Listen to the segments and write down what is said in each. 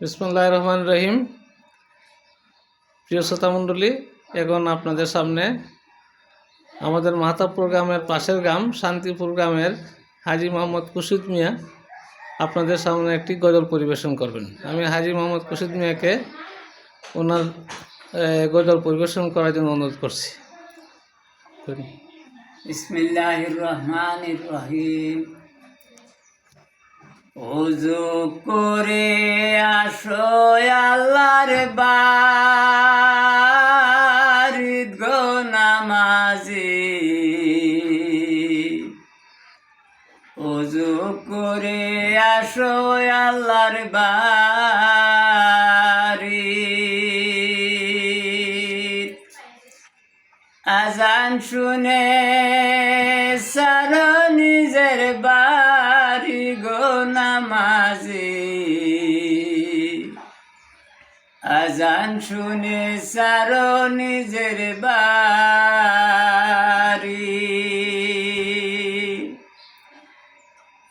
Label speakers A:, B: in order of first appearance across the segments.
A: বিসমুল্লাহ রহমান রহিম। প্রিয় শ্রোতা মণ্ডলী, এখন আপনাদের সামনে আমাদের মাহতাবপুর গ্রামের পাশের গ্রাম, শান্তিপুর গ্রামের হাজি মোহাম্মদ কুশিদ মিয়া আপনাদের সামনে একটি গজল পরিবেশন করবেন। আমি হাজি মোহাম্মদ কুশিদ মিয়াকে ওনার গজল পরিবেশন করার জন্য অনুরোধ করছি।
B: রহমানির রহিম। ওযু করে আসো আল্লাহর বাড়িত নামাজি। ওযু করে আসো আল্লাহর বাড়িত আজান শুনে সার নিজের বাড়ি গো নামাজি। আজান শুনে সার নিজের বাড়ি।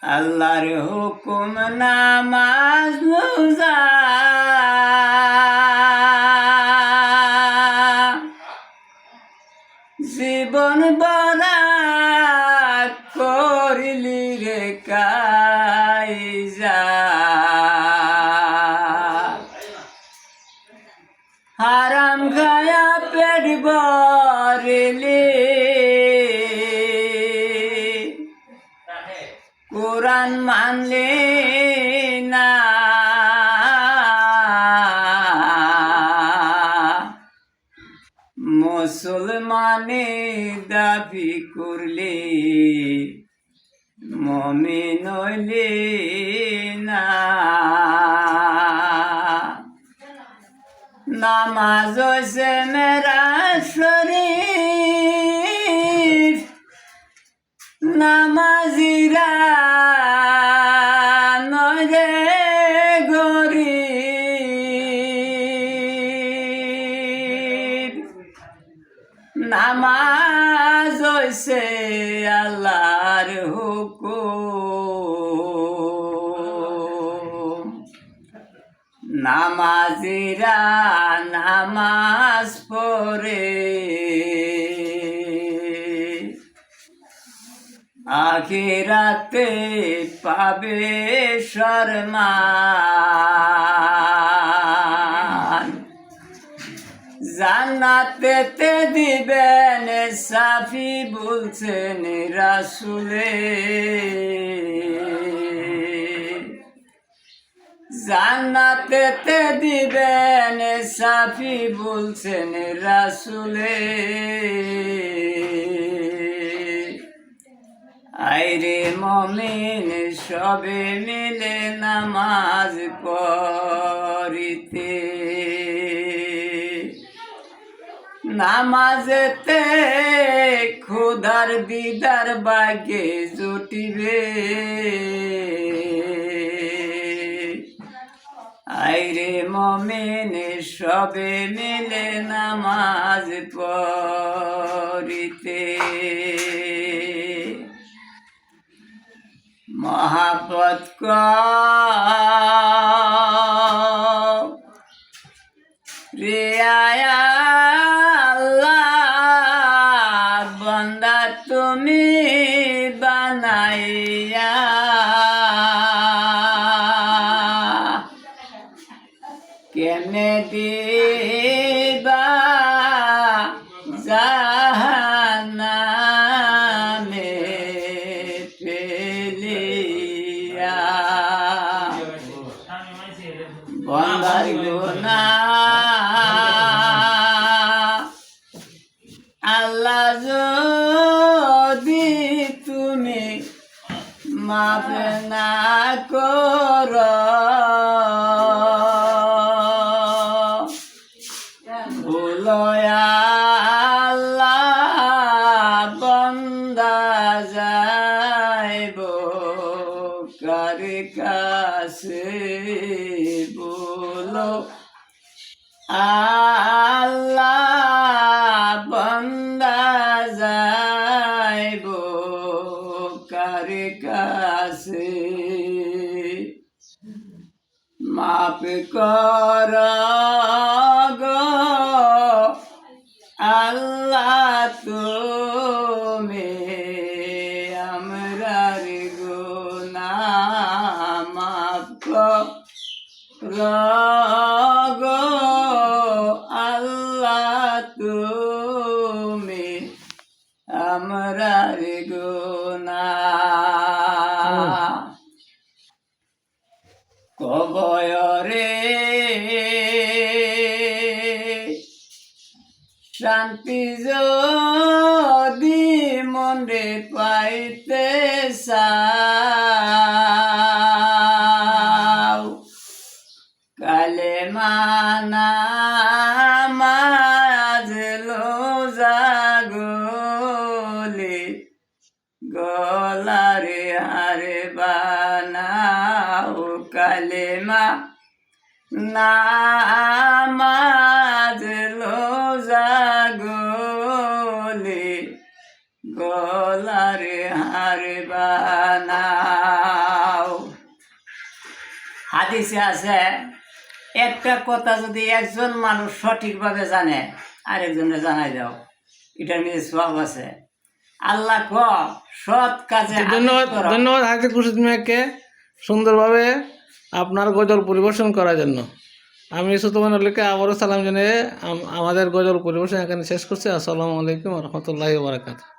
B: আল্লাহর হুকুম নামাজ রোজা। জীবন বরা কাইজা হারাম খায়া পেট বরিলি কোরআন মানলে না। মুসলমানে দাবি করলে মমিন না। নামাজ হইছে মেরা শরীর নামাজিরা নরে গরিব। নামাজ হইছে আল্লাহর হুকুম। নামাজিরা নামাজ পড়ে। আখিরাতে পাবে শর্মান। জান্নাতেতে দিবেন সাফি বলছেন রাসুলে। জান্নাতেতে দিবেন, সাফি বলছেন রাসুলে। আইরে মমিন, সবে মিলে নামাজ পড়িতে। নামাজেতে খুদার দিদার বাগে জুটিবে। আইরে মমেনে সবে মিলে নামাজ পড়িতে। মহাপত আল্লাহ যদি তুমি মাফ না কর। কাছে বলো? আল্লাহ মাপ কর আল্লাহ তুমি আমরার গুনা মাপ কর গো। আল্লাহ তুমি আমরার গুনা শান্তি যদি মনে পাইতে চাও কালে মানা মাজলো জাগলে গলারে হারে বানাও। কালেমা নামাজ হাদিসে আছে একটা কথা যদি একজন মানুষ সঠিকভাবে জানে আরেকজনে জানাই দাও। এটার মধ্যে সব আছে। আল্লাহ ক সৎ কাজে
A: ধন্যবাদ
B: করো।
A: ধন্যবাদ হাজি খুরশিদ মিয়াকে সুন্দরভাবে আপনার গজল পরিবেশন করার জন্য। আমি সুতমান আলীকে আবারও সালাম জানিয়ে আম- আমাদের গজল পরিবেশন এখানে শেষ করছি। আসসালামু আলাইকুম রহমতুল্লাহ বারাকাত